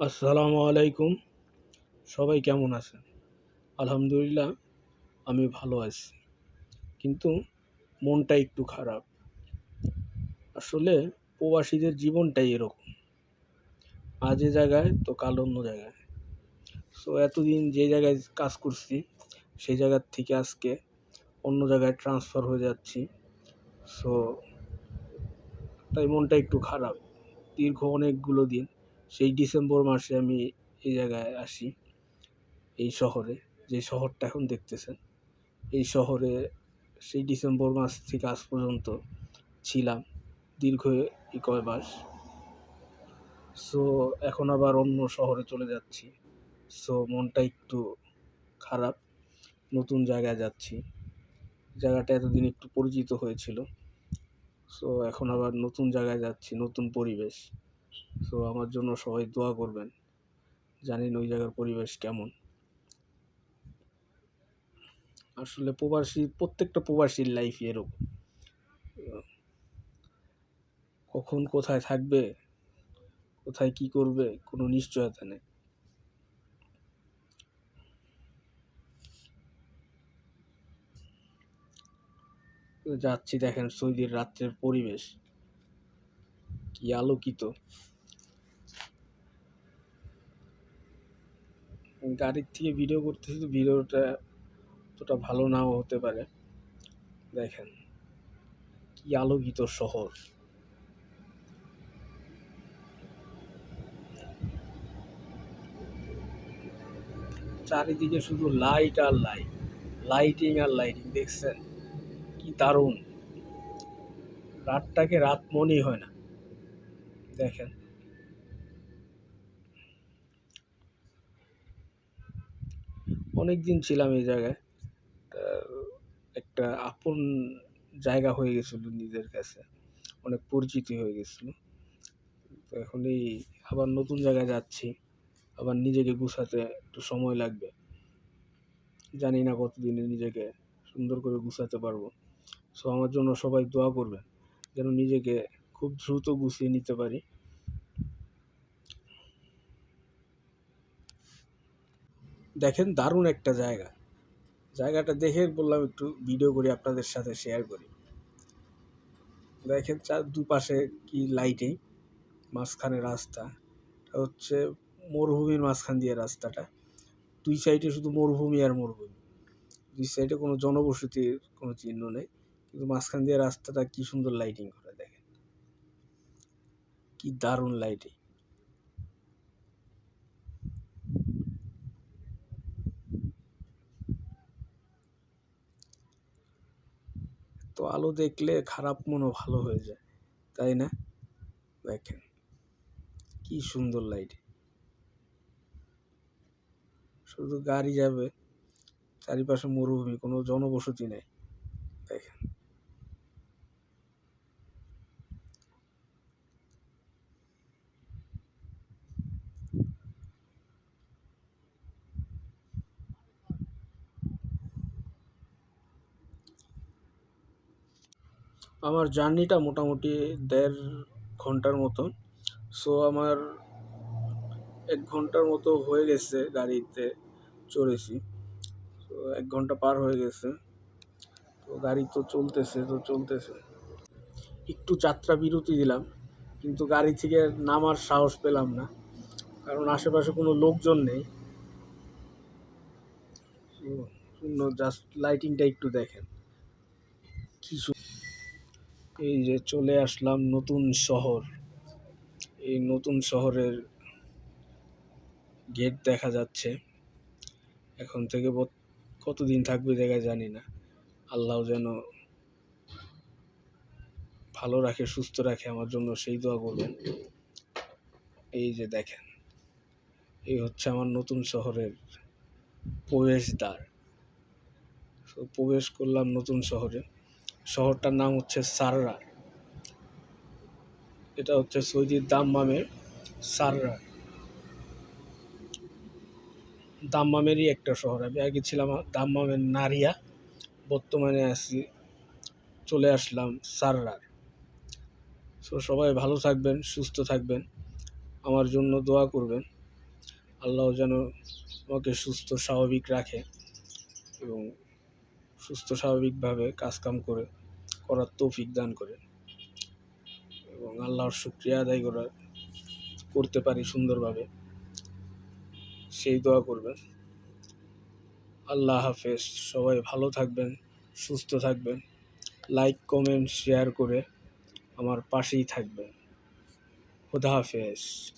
আসসালামু আলাইকুম। সবাই কেমন আছেন? আলহামদুলিল্লাহ, আমি ভালো আছি। কিন্তু মনটা একটু খারাপ। আসলে প্রবাসীদের জীবনটাই এরকম। আজ এ জায়গায়, তো কাল অন্য জায়গায়। সো এতদিন যে জায়গায় কাজ করছি সেই জায়গার থেকে আজকে অন্য জায়গায় ট্রান্সফার হয়ে যাচ্ছি। সো তাই মনটা একটু খারাপ। দীর্ঘ অনেকগুলো দিন সেই ডিসেম্বর মাসে আমি এই জায়গায় আসি, এই শহরে, যে শহরটা এখন দেখতেছেন। এই শহরে সেই ডিসেম্বর মাস থেকে আজ পর্যন্ত ছিলাম দীর্ঘ কয় মাস। সো এখন আবার অন্য শহরে চলে যাচ্ছি। সো মনটা একটু খারাপ, নতুন জায়গায় যাচ্ছি। জায়গাটা এতদিন একটু পরিচিত হয়েছিল। সো এখন আবার নতুন জায়গায় যাচ্ছি, নতুন পরিবেশ। সো আমার জন্য সবাই দোয়া করবেন। জানেন ওই জায়গার পরিবেশ কেমন। আসলে প্রবাসী, প্রত্যেকটা প্রবাসীর লাইফ এরকম। কখন কোথায় থাকবে, কোথায় কি করবে, কোনো নিশ্চয়তা নেই। যাচ্ছি দেখেন সৌদির রাত্রের পরিবেশ। কি আলোকিত। গাড়ির থেকে ভিডিও করতেছি তো ভিডিওটা অতটা ভালো নাও হতে পারে। দেখেন, কি আলোকিত শহর। চারিদিকে শুধু লাইট আর লাইট লাইটিং আর লাইটিং দেখছেন? কি দারুণ। রাতটাকে রাত মনেই হয় না। দেখেন। অনেক দিন ছিলাম এই জায়গায়। একটা আপন জায়গা হয়ে গেছিল নিজের কাছে। অনেক পরিচিতি হয়ে গেছিল। তো এখন এই আবার নতুন জায়গায় যাচ্ছি। আবার নিজেকে গুছাতে একটু সময় লাগবে। জানি না কতদিনে নিজেকে সুন্দর করে গুছাতে পারব। সো আমার জন্য সবাই দোয়া করবে যেন নিজেকে খুব দ্রুত গুছিয়ে নিতে পারি। দেখেন দারুণ একটা জায়গা। জায়গাটা দেখে বললাম একটু ভিডিও করি, আপনাদের সাথে শেয়ার করি। দেখেন চার, দুপাশে কি লাইটিং মাঝখানে রাস্তা। হচ্ছে মরুভূমির মাঝখান দিয়ে রাস্তাটা। দুই সাইডে শুধু মরুভূমি আর মরুভূমি। দুই সাইডে কোনো জনবসতির কোনো চিহ্ন নেই। কিন্তু মাঝখান দিয়ে রাস্তাটা কি সুন্দর লাইটিং করে দেখেন। কি দারুণ লাইটিং তো আলো দেখলে খারাপ মনও ভালো হয়ে যায়, তাই না? দেখেন, কি সুন্দর লাইট শুধু গাড়ি যাবে, চারিপাশে মরুভূমি, কোনো জনবসতি নেই দেখেন আমার জার্নিটা মোটামুটি দেড় ঘণ্টার মতন। সো আমার এক ঘণ্টার মতো হয়ে গেছে গাড়িতে চড়েছি। তো এক ঘণ্টা পার হয়ে গেছে। তো গাড়ি তো চলতেছে তো চলতেছে। একটু যাত্রা বিরতি দিলাম, কিন্তু গাড়ি থেকে নামার সাহস পেলাম না। কারণ আশেপাশে কোনো লোকজন নেই। জাস্ট লাইটিংটা একটু দেখেন। কি এই যে চলে আসলাম নতুন শহর। এই নতুন শহরের গেট দেখা যাচ্ছে। এখন থেকে কতদিন থাকবে জায়গায় জানি না। আল্লাহ যেন ভালো রাখে, সুস্থ রাখে আমার জন্য সেই দোয়া করবেন। এই যে দেখেন, এই হচ্ছে আমার নতুন শহরের প্রবেশদ্বার। প্রবেশ করলাম নতুন শহরে। শহরটার নাম হচ্ছে সাররা। এটা হচ্ছে সৌদির দাম্মামের সাররা। দাম্মামেরই একটা শহর। আমি আগে ছিলাম দাম্মামের নারিয়া। বর্তমানে আছি, চলে আসলাম সাররার সো সবাই ভালো থাকবেন, সুস্থ থাকবেন। আমার জন্য দোয়া করবেন। আল্লাহ যেন আমাকে সুস্থ, স্বাভাবিক রাখে এবং সুস্থ, স্বাভাবিকভাবে কাজকাম করে করার তৌফিক দান করে এবং আল্লাহর শুক্রিয়া আদায় করার করতে পারি সুন্দরভাবে। সেই দোয়া করবেন। আল্লাহ হাফেজ। সবাই ভালো থাকবেন, সুস্থ থাকবেন। লাইক কমেন্ট শেয়ার করে আমার পাশেই থাকবেন। খুদা হাফেজ।